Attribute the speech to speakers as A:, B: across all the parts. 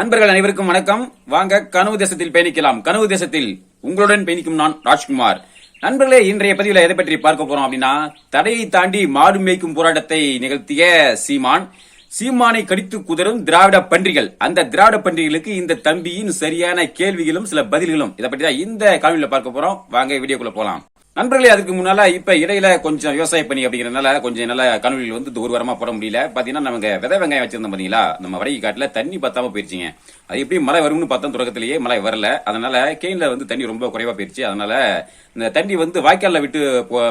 A: நண்பர்கள் அனைவருக்கும் வணக்கம். வாங்க கனவு தேசத்தில் பயணிக்கலாம். கனவு தேசத்தில் உங்களுடன் பயணிக்கும் நான் ராஜ்குமார். நண்பர்களே இன்றைய பதிவில் எதை பற்றி பார்க்க போறோம் அப்படின்னா தடையை தாண்டி மாடு மேய்க்கும் போராட்டத்தை நிகழ்த்திய சீமான். சீமானை கடித்து குதறும் திராவிட பன்றிகள். அந்த திராவிட பன்றிகளுக்கு இந்த தம்பியின் சரியான கேள்விகளும் சில பதில்களும். இதை பற்றி தான் இந்த காணொலியில பார்க்க போறோம். வாங்க வீடியோக்குள்ள போலாம். நண்பர்களே அதுக்கு முன்னால இப்ப இடையில கொஞ்சம் விவசாய பணி அப்படிங்கறதுனால கொஞ்சம் நல்ல கணவில் வந்து ஒரு வாரமா போட முடியல. பாத்தீங்கன்னா நமக்கு விதை வெங்காயம் வச்சிருந்தோம் பாத்தீங்களா? நம்ம வடகை காட்டுல தண்ணி பத்தாம போயிருச்சுங்க. அது எப்படி மழை வரும்னு பார்த்தோம் தொடக்கத்திலேயே மழை வரல. அதனால கேன்ல வந்து தண்ணி ரொம்ப குறைவா போயிருச்சு. அதனால இந்த தண்ணி வந்து வாய்க்கால்ல விட்டு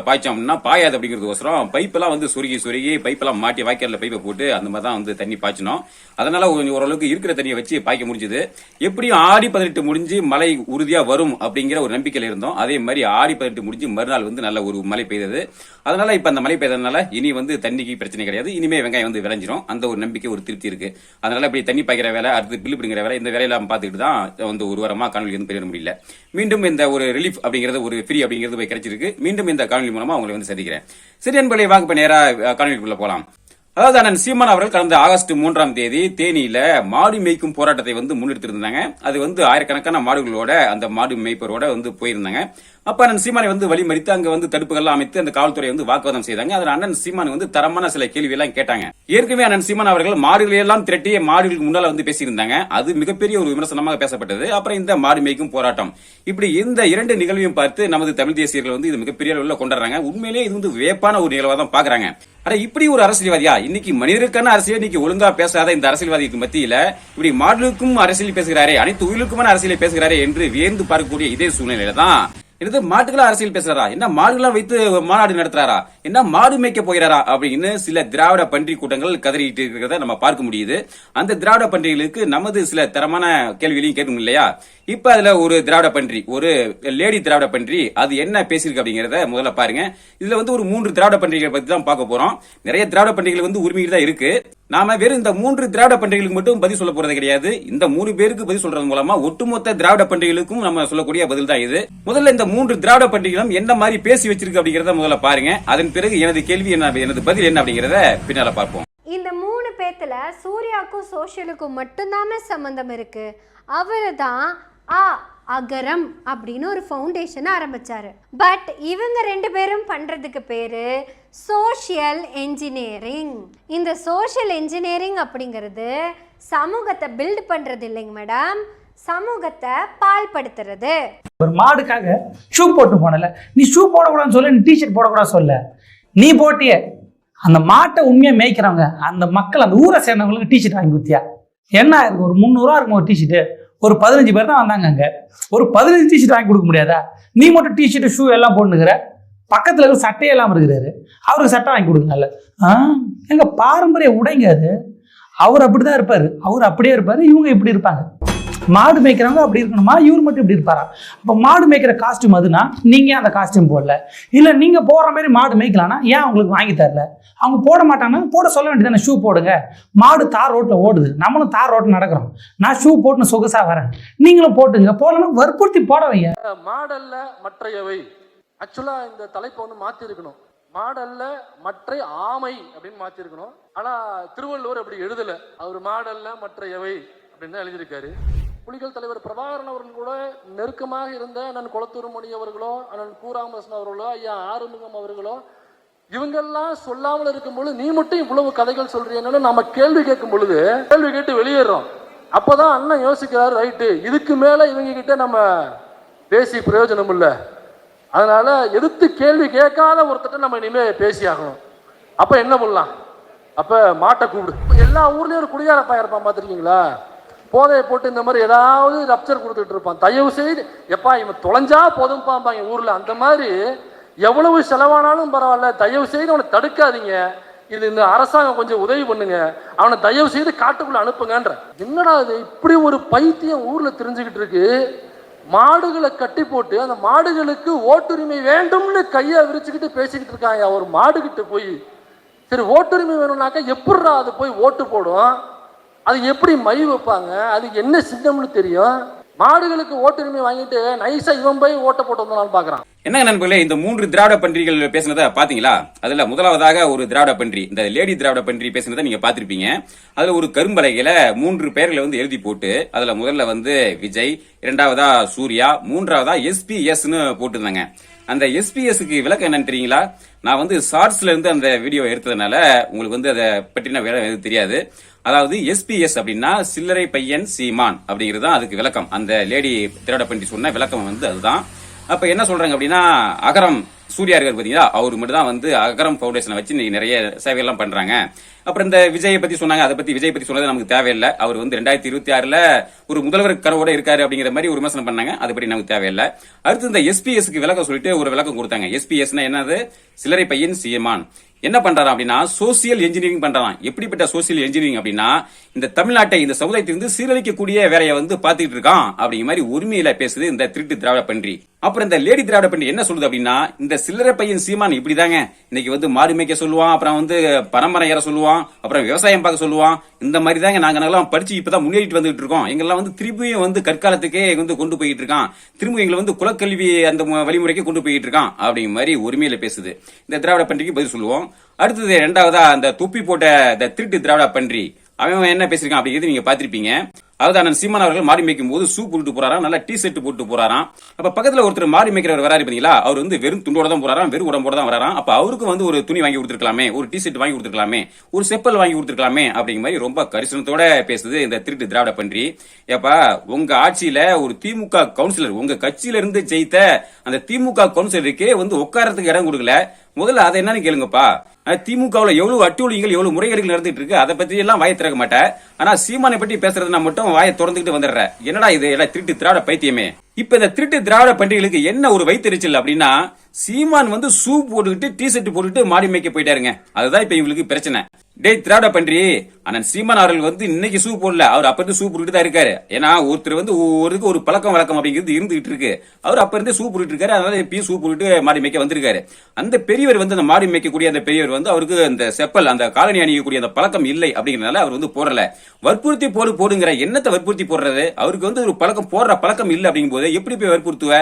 A: பாய்ச்சோம்னா பாயாது அப்படிங்கிறதுக்கோசரம் பைப்பெல்லாம் வந்து சுருகி சுருகி பைப்பெல்லாம் மாட்டி வாய்க்கால்ல பைப்பை போட்டு அந்த மாதிரி தான் வந்து தண்ணி பாய்ச்சணும் அதனால கொஞ்சம் ஓரளவுக்கு இருக்கிற தண்ணியை வச்சு பாய்க்க முடிஞ்சது. எப்படியும் ஆடி பதினெட்டு முடிஞ்சு மழை உறுதியா வரும் அப்படிங்கிற ஒரு நம்பிக்கையில் இருந்தோம். அதே மாதிரி ஆடி பதினெட்டு முடிஞ்சு மறுநாள் வந்து நல்ல ஒரு மழை பெய்தது. அதனால இப்ப அந்த மழை பெய்ததுனால இனி வந்து தண்ணிக்கு பிரச்சனை கிடையாது. இனிமே வெங்காயம் வந்து விளைஞ்சிரும். அந்த ஒரு நம்பிக்கை ஒரு திருப்தி இருக்கு. அதனால இப்படி தண்ணி பாய்க்கிற வேலை அடுத்து பில்லு பிடிங்கிற வேலை இந்த வேலையெல்லாம் பார்த்துட்டு தான் வந்து ஒரு வாரமா காணொலி வந்து பெரிய முடியல. மீண்டும் இந்த ஒரு ரிலீஃப் அப்படிங்கிறது ஒரு ஃப்ரீ அப்படிங்கிறது போய் கிடைச்சிருக்கு. மீண்டும் இந்த காணொலி மூலமா உங்களை வந்து சந்திக்கிறேன். சரி என்பதை வாங்க இப்ப நேரா காணொலிக்குள்ள போலாம். அதாவது அண்ணன் சீமான் அவர்கள் கடந்த ஆகஸ்ட் மூன்றாம் தேதி தேனியில மாடு மேய்க்கும் போராட்டத்தை வந்து முன்னெடுத்திருந்தாங்க. அது வந்து ஆயிரக்கணக்கான மாடுகளோட அந்த மாடு மேய்ப்பரோட வந்து போயிருந்தாங்க. அப்ப அண்ணன் சீமானை வந்து வழிமறித்து அங்க வந்து தடுப்புகள்லாம் அமைத்து அந்த காவல்துறை வந்து வாக்குவாதம் செய்தாங்க. அதுல அண்ணன் சீமான் வந்து தரமான சில கேள்வி எல்லாம் கேட்டாங்க. ஏற்கனவே அண்ணன் சீமான் அவர்கள் மாடுகளையெல்லாம் திரட்டி மாடுகளுக்கு முன்னால வந்து பேசியிருந்தாங்க. அது மிகப்பெரிய ஒரு விமர்சனமாக பேசப்பட்டது. அப்புறம் இந்த மாடு மேய்க்கும் போராட்டம். இப்படி இந்த இரண்டு நிகழ்வையும் பார்த்து நமது தமிழ் தேசியர்கள் வந்து இது மிகப்பெரிய அளவில் கொண்டாடுறாங்க. உண்மையிலேயே இது வந்து வேப்பான ஒரு நிகழ்வாக தான் பாக்குறாங்க ஆனா இப்படி ஒரு அரசியல்வாதியா? இன்னைக்கு மனிதருக்கான அரசியல் இன்னைக்கு ஒழுங்கா பேசாத இந்த அரசியல்வாதிக்கு மத்தியில இப்படி மாடுகளுக்கும் அரசியல் பேசுகிறாரே அனைத்து உயிலுக்குமான அரசியலை பேசுகிறாரே என்று வியந்து பார்க்கக்கூடிய இதே சூழ்நிலையில தான் இது மாட்டுகளா அரசியல் பேசுறாரா? என்ன மாடுகளா வைத்து மாநாடு நடத்துறாரா? என்ன மாடு மேய்க்க போகிறாரா? அப்படின்னு சில திராவிட பன்றி கூட்டங்கள் கதறிட்டு இருக்கிறத நம்ம பார்க்க முடியுது. அந்த திராவிட பன்றிகளுக்கு நமது சில தரமான கேள்விகளையும் கேட்கணும் இல்லையா? இப்ப அதுல ஒரு திராவிட பன்றி ஒரு லேடி திராவிட பன்றி அது என்ன பேசியிருக்கு அப்படிங்கறத முதல்ல பாருங்க. இதுல வந்து ஒரு மூன்று திராவிட பன்றிகளை பத்தி தான் பார்க்க போறோம். நிறைய திராவிட பன்றிகள் வந்து உரிமைகள் தான் இருக்கு. நாம வெறும் இந்த மூன்று திராவிட பண்டிகைகளுக்கு மட்டும் பதில் சொல்ல போறது கிடையாது. இந்த மூணு பேருக்கு பதில் சொல்றது மூலமா ஒட்டுமொத்த திராவிட பண்டிகைகளுக்கும் நம்ம சொல்லக்கூடிய பதில் தான் இது. முதல்ல இந்த மூன்று திராவிட பண்டிகைகளும் என்ன மாதிரி பேசி வச்சிருக்கு அப்படிங்கறத முதல்ல பாருங்க. அதன் பிறகு எனது கேள்வி என்ன எனது பதில் என்ன அப்படிங்கறத பின்னால பார்ப்போம்.
B: இந்த மூணு பேத்துல சூர்யாவுக்கும் சோஷியலுக்கும் மட்டும்தாமே சம்மந்தம் இருக்கு. அவரு தான் ஆ அகரம் அப்படின்னு ஒரு ஃபவுண்டேஷனை ஆரம்பிச்சாரு. பட் இவங்க ரெண்டு பேரும் பண்ணுறதுக்கு பேர் சோஷியல் என்ஜினியரிங் இந்த சோஷியல் என்ஜினியரிங் அப்படிங்கிறது சமூகத்தை பில்ட் பண்ணுறது இல்லைங்க மேடம் சமூகத்தை பால்படுத்துறது.
C: ஒரு மாடுக்காக ஷூ போட்டு போனல. நீ ஷூ போடக்கூடாதுன்னு சொல்ல நீ டிஷர்ட் போடக்கூடாது சொல்ல நீ போட்டிய. அந்த மாட்டை உண்மையாக மேய்க்கிறவங்க அந்த மக்கள் அந்த ஊரை சேர்ந்தவங்களுக்கு டிஷர்ட் வாங்கி குத்தியா என்ன இருக்கு ஒரு முந்நூறுவா இருக்கும் ஒரு டிஷர்ட்டு ஒரு பதினஞ்சு பேர் தான் வந்தாங்க அங்கே. ஒரு பதினஞ்சு டிஷர்ட் வாங்கி கொடுக்க முடியாதா? நீ மட்டும் டிஷர்ட் ஷூ எல்லாம் போட்டுக்கிற பக்கத்தில் இருக்கிற சட்டையே இல்லாமல் இருக்கிறாரு. அவருக்கு சட்டை வாங்கி கொடுங்கல்ல ஆ? எங்க பாரம்பரிய உடைங்க அது. அவர் அப்படி தான் இருப்பார். அவர் அப்படியே இருப்பார். இவங்க இப்படி இருப்பாங்க. மாடு மேய்க்கிறவங்க அப்படி இருக்கணுமா? இவர் மட்டும் இப்படி இருப்பாரா? அப்போ மாடு மேய்க்கிற காஸ்டியூம் அதுனா நீங்கள் அந்த காஸ்டியூம் போடல? இல்லை நீங்கள் போகிற மாதிரி மாடு மேய்க்கலாம்னா ஏன் அவங்களுக்கு வாங்கி தரல? அவங்க போட மாட்டாங்கன்னா போட சொல்ல வேண்டியதானே ஷூ போடுங்க. மாடு தார் ரோட்டில் ஓடுது. நம்மளும் தார் ரோட்டில் நடக்கிறோம். நான் ஷூ போட்டுன்னு சொகுசாக வரேன். நீங்களும் போட்டுங்க. போடலன்னா வற்புறுத்தி போட வைங்க.
D: மாடல்ல மற்றையவை. ஆக்சுவலா இந்த தலைப்பை வந்து மாத்திருக்கணும். மாடல்ல மற்ற ஆமை அப்படின்னு மாத்திருக்கணும். ஆனா திருவள்ளுவர் அப்படி எழுதல. அவர் மாடல்ல மற்ற எவை அப்படின்னு தான் எழுதியிருக்காரு. புலிகள் தலைவர் பிரபாகரன் அவர்கள் கூட நெருக்கமாக இருந்த அண்ணன் குளத்தூர் மணி அவர்களோ அண்ணன் கூராமரசன் அவர்களோ ஐயா ஆறுமுகம் அவர்களோ இவங்கெல்லாம் சொல்லாமல் இருக்கும் பொழுது நீ மட்டும் இவ்வளவு கதைகள் சொல்றீங்கன்னு நம்ம கேள்வி கேட்கும் பொழுது கேள்வி கேட்டு வெளியேறோம். அப்போதான் அண்ணன் யோசிக்கிறாரு ரைட்டு இதுக்கு மேலே இவங்க கிட்ட நம்ம பேசி பிரயோஜனம் இல்லை அதனால எதிர்த்து கேள்வி கேட்காத ஒருத்தட்ட நம்ம இனிமே பேசி ஆகணும். அப்போ என்ன பண்ணலாம்? அப்போ மாட்டை கூப்பிடு. எல்லா ஊர்லேயும் ஒரு குடியார பையன் இருப்பான் பார்த்துருக்கீங்களா போதையை போட்டு இந்த மாதிரி ஏதாவது ரப்சர் கொடுத்துட்டு இருப்பான். தயவு செய்து எப்பா இவன் தொலைஞ்சா போதும்பாம்பா எங்கள் ஊரில். அந்த மாதிரி எவ்வளவு செலவானாலும் பரவாயில்ல. தயவு செய்து அவனை தடுக்காதீங்க. இது இந்த அரசாங்கம் கொஞ்சம் உதவி பண்ணுங்க. அவனை தயவு செய்து காட்டுக்குள்ள அனுப்புங்கன்ற. என்னடா இது? இப்படி ஒரு பைத்தியம் ஊர்ல தெரிஞ்சுக்கிட்டு இருக்கு. மாடுகளை கட்டி போட்டு அந்த மாடுகளுக்கு ஓட்டுரிமை வேண்டும்னு கையை விரிச்சுக்கிட்டு பேசிக்கிட்டு இருக்காங்க. ஒரு மாடுகிட்ட போய் சரி ஓட்டுரிமை வேணும்னாக்கா எப்படிரா அது போய் ஓட்டு போடும்? அது எப்படி மை வைப்பாங்க? அது என்ன சின்னம்னு தெரியும்? மாடுகளுக்கு ஓட்டுரிமை வாங்கிட்டு நைஸா இவன் போய் ஓட்ட போட்டு வந்தாலும் பாக்குறான்.
A: என்ன நண்பர்களே இந்த மூன்று திராவிட பன்றிகள் பேசினதை பாத்தீங்களா? அதுல முதலாவதாக ஒரு திராவிட பன்றி இந்த லேடி திராவிட பன்றி பேசினதை நீங்க பாத்திருப்பீங்க. அதுல ஒரு கரும்பலகையில மூன்று பெயர்களை வந்து எழுதி போட்டு அதுல முதல்ல வந்து விஜய் இரண்டாவதா சூர்யா மூன்றாவதா எஸ்பிஎஸ்னு போட்டிருந்தாங்க. அந்த எஸ்பிஎஸ்க்கு விளக்கம் என்னன்னு தெரியுங்களா? நான் வந்து ஷார்ட்ஸ்ல இருந்து அந்த வீடியோ எடுத்ததுனால உங்களுக்கு வந்து அதை பற்றின வேலை எதுவும் தெரியாது. அதாவது எஸ்பிஎஸ் அப்படின்னா சில்லறை பையன் சீமான் அப்படிங்கிறது தான் அதுக்கு விளக்கம். அந்த லேடி திராவிட பன்றி சொன்ன விளக்கம் வந்து அதுதான். அப்ப என்ன சொல்றாங்க அப்படின்னா அகரம் சூர்யா இருக்கார் பாத்தீங்களா? அவர் மட்டும் தான் வந்து அகரம் ஃபவுண்டேஷனை வச்சு இன்னைக்கு நிறைய சேவையெல்லாம் பண்றாங்க. அப்புறம் இந்த விஜயை பத்தி சொன்னாங்க அதை பத்தி விஜய் பத்தி சொன்னது நமக்கு தேவையில்லை. அவர் வந்து ரெண்டாயிரத்தி இருபத்தி ஆறுல ஒரு முதல்வர் கனவோட இருக்காரு அப்படிங்கிற மாதிரி ஒரு விமர்சனம் பண்ணாங்க அதை பத்தி நமக்கு தேவையில்லை. அடுத்து இந்த எஸ்பிஎஸ்க்கு விளக்கம் சொல்லிட்டு ஒரு விளக்கம் கொடுத்தாங்க. எஸ்பிஎஸ்னா என்னது? சிலரை பையன் சீமான். என்ன பண்றாராம் அப்படின்னா சோசியல் இன்ஜினியரிங் பண்றான் எப்படிப்பட்ட சோசியல் இன்ஜினியரிங் அப்படின்னா இந்த தமிழ்நாட்டை இந்த சமுதாயத்தை வந்து சீரழிக்கக்கூடிய வேலையை வந்து பாத்துக்கிட்டு இருக்கான் அப்படிங்கிற மாதிரி உரிமையில பேசுது இந்த திருட்டு திராவிட பன்றி. அப்புறம் இந்த லேடி திராவிட பன்றி என்ன சொல்லுது அப்படின்னா இந்த சில்லறை பையன் சீமான் இப்படிதாங்க. இன்னைக்கு வந்து மாடு மேய்க்க சொல்லுவான் அப்புறம் வந்து பரம்பரை ஏற சொல்லுவான் அப்புறம் விவசாயம் பார்க்க சொல்லுவான். இந்த மாதிரி தாங்க நாங்க எல்லாம் படிச்சு இப்பதான் முன்னேறிட்டு வந்துட்டு இருக்கோம். எங்கெல்லாம் வந்து திரும்பியும் வந்து கற்காலத்துக்கே வந்து கொண்டு போயிட்டு இருக்கான். திரும்ப எங்களை வந்து குலக்கல்வி அந்த வழிமுறைக்கு கொண்டு போயிட்டு இருக்கான் அப்படிங்கிற மாதிரி உரிமையில பேசுது. இந்த திராவிட பன்றிக்கு பதில் சொல்லுவோம். அடுத்தது ரெண்டாவதா அந்த துப்பி போட்ட இந்த திருட்டு திராவிட பன்றி. அவன் என்ன பேசிருக்கான் அப்படிங்கிறது நீங்க பாத்திருப்பீங்க அதாவது அண்ணன் சீமான் அவர்கள் மாடி மேய்க்கும் போது ஷூ போட்டு போறாராம் நல்லா டி ஷர்ட் போட்டு போறாராம். அப்ப பக்கத்துல ஒருத்தர் மாடி மேய்க்கிறவர் வராரு பாத்தீங்களா அவர் வந்து வெறும் துண்டோட தான் போறாராம் வெறும் உடம்போட தான் வராராம். அப்ப அவருக்கு வந்து ஒரு துணி வாங்கி கொடுத்துருக்கலாமே ஒரு டி ஷர்ட் வாங்கி கொடுத்துருக்கலாமே ஒரு செப்பல் வாங்கி கொடுத்துருக்கலாமே அப்படிங்கிற மாதிரி ரொம்ப கரிசனத்தோட பேசுது இந்த திருட்டு திராவிட பன்றி. ஏப்பா உங்க ஆட்சியில ஒரு திமுக கவுன்சிலர் உங்க கட்சியில இருந்து ஜெயித்த அந்த திமுக கவுன்சிலருக்கே வந்து உட்காரத்துக்கு இடம் கொடுக்கல. முதல்ல அதை என்னன்னு கேளுங்கப்பா. திமுகவுல எவ்வளவு அட்டுழிகள் எவ்வளவு முறைகேடுகள் நடந்துட்டு இருக்கு அதை பத்தி எல்லாம் வாயை திறக்க மாட்டேன். ஆனா சீமானை பத்தி பேசுறதுனா மட்டும் வாயை திறந்துகிட்டு வந்துடுற என்னடா இது எல்லாம் திருட்டு திராவிட பைத்தியமே. இப்ப இந்த திருட்டு திராவிட பண்டிகைகளுக்கு என்ன ஒரு வைத்தறிச்சல் அப்படின்னா சீமான் வந்து ஷூ போட்டுக்கிட்டு டி ஷர்ட் போட்டுட்டு மாடி மேய்க்க போயிட்டாருங்க. அதுதான் இப்ப இவங்களுக்கு பிரச்சனை. டேய் திராவிட பன்றி. அண்ணன் சீமான் அவர்கள் வந்து இன்னைக்கு ஷூ போடல. அவர் அப்ப இருந்து ஷூ போட்டுட்டு தான் இருக்காரு. ஏன்னா ஒருத்தர் வந்து ஒவ்வொருக்கு ஒரு பழக்கம் வழக்கம் அப்படிங்கிறது இருந்துகிட்டு இருக்கு. அவர் அப்ப இருந்து ஷூ போட்டுட்டு இருக்காரு. அதனால இப்பயும் ஷூ போட்டுட்டு மாடி மேய்க்க வந்திருக்காரு. அந்த பெரியவர் வந்து அந்த மாடி மேய்க்கக்கூடிய அந்த பெரியவர் வந்து அவருக்கு அந்த செப்பல் அந்த காலனி அணியக்கூடிய அந்த பழக்கம் இல்லை அப்படிங்கறதுனால அவர் வந்து போடல. வற்புறுத்தி போடு போடுங்கிற என்னத்தை வற்புறுத்தி போடுறது அவருக்கு வந்து ஒரு பழக்கம் போடுற பழக்கம் இல்லை அப்படிங்கும் போது எப்படி போய் வற்புறுத்துவ?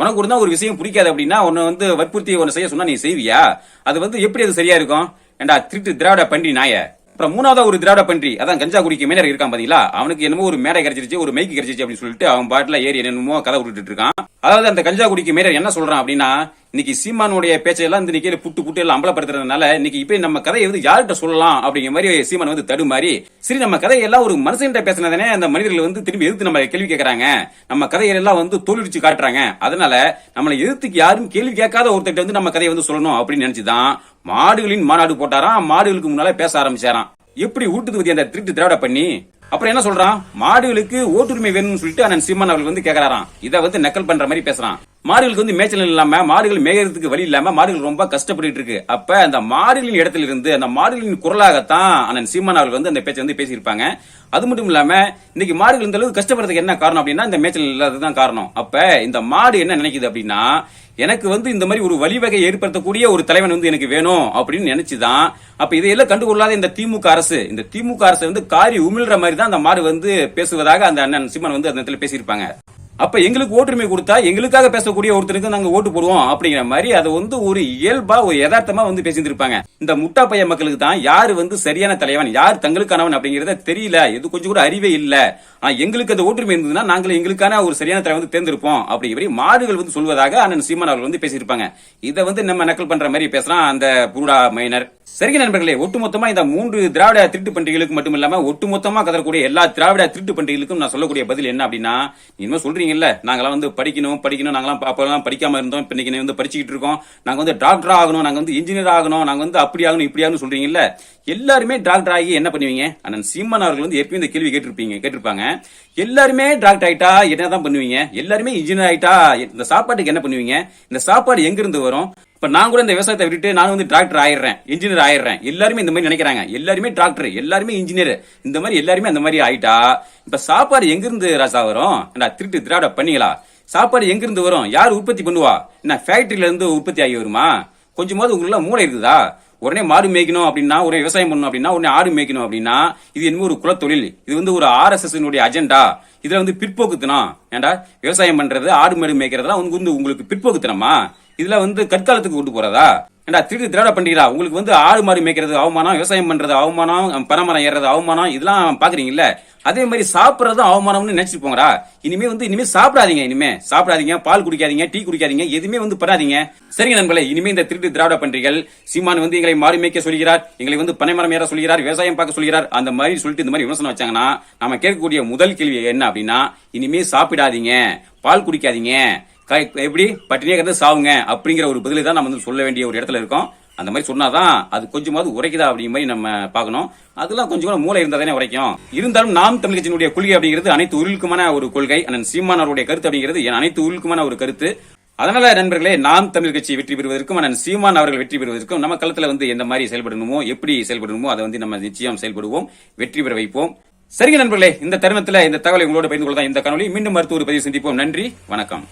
A: உனக்கு ஒரு ஒரு விஷயம் பிடிக்காது அப்படின்னா உன்னை வந்து வற்புறுத்தி ஒன்று செய்ய சொன்னா நீ செய்வியா? அது வந்து எப்படி அது சரியா இருக்கும்? ஏண்டா திருட்டு திராவிட பன்றி நாய. அப்புறம் மூணாவதா ஒரு திராவிட பன்றி அதான் கஞ்சா குடிக்க மேலே இருக்கான் பாத்தீங்களா? அவனுக்கு என்னமோ ஒரு மேடை கிடைச்சிருச்சு ஒரு மைக்கு கிடைச்சிருச்சு அப்படின்னு சொல்லிட்டு அவன் பாட்டுல ஏறி என்னமோ கதை விட்டுட்டு இருக்கான். அதாவது அந்த கஞ்சா குடிக்க மேலே என்ன சொல்றான் அப்படின்னா இன்னைக்கு சீமானுடைய பேச்சையெல்லாம் இந்த நிக்கையில புட்டு புட்டு எல்லாம் அம்பலப்படுத்துறதுனால இன்னைக்கு இப்ப நம்ம கதையை வந்து யார்கிட்ட சொல்லலாம் அப்படிங்கிற மாதிரி சீமான் வந்து தடுமாறி சரி நம்ம கதையெல்லாம் ஒரு மனுஷன்கிட்ட பேசினதானே அந்த மனிதர்கள் வந்து திரும்பி எதிர்த்து நம்ம கேள்வி கேட்கறாங்க நம்ம கதையெல்லாம் வந்து தோல்விச்சு காட்டுறாங்க. அதனால நம்மளை எதிர்த்துக்கு யாரும் கேள்வி கேட்காத ஒருத்தர் வந்து நம்ம கதையை வந்து சொல்லணும் அப்படின்னு நினைச்சுதான் மாடுகளின் மாநாடு போட்டாராம் மாடுகளுக்கு முன்னால பேச ஆரம்பிச்சாராம். எப்படி ஊட்டுது அந்த திருட்டு திராவிட பண்ணி? அப்புறம் என்ன சொல்றான்? மாடுகளுக்கு ஓட்டுரிமை வேணும்னு சொல்லிட்டு அண்ணன் சீமான் அவர்கள் வந்து கேக்குறாராம். இதை வந்து நக்கல் பண்ற மாதிரி பேசுறான். மாடுகளுக்கு வந்து மேய்ச்சல் இல்லாம மாடுகள் மேயறதுக்கு வழி இல்லாம மாடுகள் ரொம்ப கஷ்டப்பட்டு இருக்கு. அப்ப அந்த மாடுகளின் இடத்துல இருந்து அந்த மாடுகளின் குரலாகத்தான் அண்ணன் சீமான் அவர்கள் வந்து அந்த பேச்சை வந்து பேசியிருப்பாங்க. அது மட்டும் இல்லாம இன்னைக்கு மாடுகள் இந்த அளவுக்கு கஷ்டப்படுறதுக்கு என்ன காரணம் அப்படின்னா இந்த மேய்ச்சல் இல்லாததுதான் காரணம். அப்ப இந்த மாடு என்ன நினைக்குது அப்படின்னா எனக்கு வந்து இந்த மாதிரி ஒரு வழிவகை ஏற்படுத்தக்கூடிய ஒரு தலைவன் வந்து எனக்கு வேணும் அப்படின்னு நினைச்சுதான். அப்ப இதையெல்லாம் கண்டுகொள்ளாத இந்த திமுக அரசு இந்த திமுக அரசு வந்து காரி உமிழ்ற மாதிரி தான் அந்த மாடு வந்து பேசுவதாக அந்த அண்ணன் சிம்மன் வந்து அந்த இடத்துல பேசியிருப்பாங்க. அப்ப எங்களுக்கு ஓட்டுரிமை கொடுத்தா எங்களுக்காக பேசக்கூடிய ஒருத்தருக்கு நாங்க ஓட்டு போடுவோம் அப்படிங்கிற மாதிரி அதை வந்து ஒரு இயல்பா ஒரு யதார்த்தமா வந்து பேசியிருப்பாங்க இந்த முட்டா பைய மக்களுக்கு தான் யாரு வந்து சரியான தலைவன் யார் தங்களுக்கானவன் அப்படிங்கறத தெரியல. இது கொஞ்சம் கூட அறிவே இல்ல. ஆனா எங்களுக்கு அந்த ஓட்டுரிமை இருந்ததுன்னா நாங்கள் எங்களுக்கான ஒரு சரியான தலைவன் வந்து தேர்ந்தெடுப்போம் அப்படிங்கிற மாடுகள் வந்து சொல்வதாக அண்ணன் சீமான் அவர்கள் வந்து பேசியிருப்பாங்க. இதை வந்து நம்ம நக்கல் பண்ற மாதிரி பேசுறான் அந்த புருடா மைனர். சரிங்க நண்பர்களே ஒட்டுமொத்தமா இந்த மூன்று திராவிட திருட்டு பண்டிகைகளுக்கு மட்டும் இல்லாம ஒட்டுமொத்தமா கதறக்கூடிய எல்லா திராவிட திருட்டு பண்டிகைகளுக்கும் நான் சொல்லக்கூடிய பதில் என்ன அப்படின்னா இனிமே சொல்றீங்கல்ல நாங்களாம் வந்து படிக்கணும் படிக்கணும். நாங்களாம் அப்போலாம் படிக்காம இருந்தோம். இப்போ இன்னைக்கு வந்து படிச்சுக்கிட்டு இருக்கோம். நாங்கள் வந்து டாக்டர் ஆகணும். நாங்கள் வந்து இன்ஜினியர் ஆகணும். நாங்கள் வந்து அப்படி ஆகணும் இப்படி ஆகணும் சொல்றீங்கல்ல எல்லாருமே டாக்டர் ஆகி என்ன பண்ணுவீங்க? அண்ணன் சீமன் அவர்கள் வந்து ஏற்கனவே இந்த கேள்வி கேட்டிருப்பீங்க கேட்டிருப்பாங்க. எல்லாருமே டாக்டர் ஆயிட்டா என்னதான் பண்ணுவீங்க? எல்லாருமே இன்ஜினியர் ஆயிட்டா இந்த சாப்பாட்டுக்கு என்ன பண்ணுவீங்க? இந்த சாப்பாடு எங்கிருந்து வரும்? இப்போ நான் கூட இந்த விவசாயத்தை விட்டுட்டு நான் வந்து டாக்டர் ஆயிடுறேன் இன்ஜினியர் ஆயிடுறேன். எல்லாருமே இந்த மாதிரி நினைக்கிறாங்க. எல்லாருமே டாக்டர் எல்லாருமே இன்ஜினியர் இந்த மாதிரி எல்லாருமே அந்த மாதிரி ஆயிட்டா இப்போ சாப்பாடு எங்கிருந்து ராசா வரும்? நான் திருட்டு திராவிட பண்ணீங்களா சாப்பாடு எங்கிருந்து வரும்? யார் உற்பத்தி பண்ணுவா? என்ன ஃபேக்டரியில இருந்து உற்பத்தி ஆகி வருமா? கொஞ்சமாவது உங்களுக்குள்ள மூளை இருக்குதா? உடனே மாடு மேய்க்கணும் அப்படின்னா உடனே விவசாயம் பண்ணணும் அப்படின்னா உடனே ஆடு மேய்க்கணும் அப்படின்னா இது என்னமோ ஒரு குலத்தொழில். இது வந்து ஒரு ஆர்எஸ்எஸ் அஜெண்டா இதுல வந்து பிற்போக்குத்தனம். ஏன்டா விவசாயம் பண்றது ஆடு மாடு மேய்க்கிறதுலாம் உங்களுக்கு வந்து உங்களுக்கு பிற்போக்குத்தனமா? இதுல வந்து கற்காலத்துக்கு கொண்டு போறதா? ஏண்டா திருட்டு திராவிட பண்டிகா உங்களுக்கு வந்து ஆடு மாடு மேய்க்கிறது அவமானம் விவசாயம் பண்றது அவமானம் பணமரம் ஏறது அவமானம் இதெல்லாம் பாக்குறீங்கல்ல? அதே மாதிரி சாப்பிடுறது அவமானம்னு நினைச்சிட்டு போங்கடா. இனிமே வந்து இனிமே சாப்பிடாதீங்க இனிமே. சாப்பிடாதீங்க பால் குடிக்காதீங்க டீ குடிக்காதீங்க எதுவுமே வந்து பண்ணாதீங்க. சரிங்க நண்பர்களே இனிமே இந்த திருட்டு திராவிட பண்டிகள் சீமான் வந்து எங்களை மாறி மேய்க்க சொல்கிறார் எங்களை வந்து பனைமரம் ஏற சொல்கிறார் விவசாயம் பார்க்க சொல்கிறார் அந்த மாதிரி சொல்லிட்டு இந்த மாதிரி விமர்சனம் வச்சாங்கன்னா நம்ம கேட்கக்கூடிய முதல் கேள்வி என்ன அப்படின்னா இனிமே சாப்பிடாதீங்க பால் குடிக்காதீங்க எப்படி? பட்டினியே கிடந்து சாவுங்க அப்படிங்கிற ஒரு பதிலை தான் நம்ம வந்து சொல்ல வேண்டிய ஒரு இடத்துல இருக்கோம். அந்த மாதிரி சொன்னாதான் அது கொஞ்சமாவது உரைக்குதா அப்படிங்கிற மாதிரி நம்ம பார்க்கணும். அதெல்லாம் கொஞ்சம் கூட மூளை இருந்தால் தானே உரைக்கும். இருந்தாலும் நாம் தமிழ் கட்சியினுடைய கொள்கை அப்படிங்கிறது அனைத்து உருளுக்குமான ஒரு கொள்கை. அண்ணன் சீமானவருடைய கருத்து அப்படிங்கிறது என் அனைத்து உருளுக்குமான ஒரு கருத்து. அதனால நண்பர்களே நாம் தமிழ் கட்சி வெற்றி பெறுவதற்கும் அண்ணன் சீமான் அவர்கள் வெற்றி பெறுவதற்கும் நம்ம களத்துல வந்து எந்த மாதிரி செயல்படணுமோ எப்படி செயல்படணுமோ அதை வந்து நம்ம நிச்சயம் செயல்படுவோம் வெற்றி பெற வைப்போம். சரிங்க நண்பர்களே இந்த தருணத்துல இந்த தகவலை உங்களோட பகிர்ந்து கொள்ளதான் இந்த காணொலி மீண்டும் மருத்துவ பதிவு சந்திப்போம். நன்றி வணக்கம்.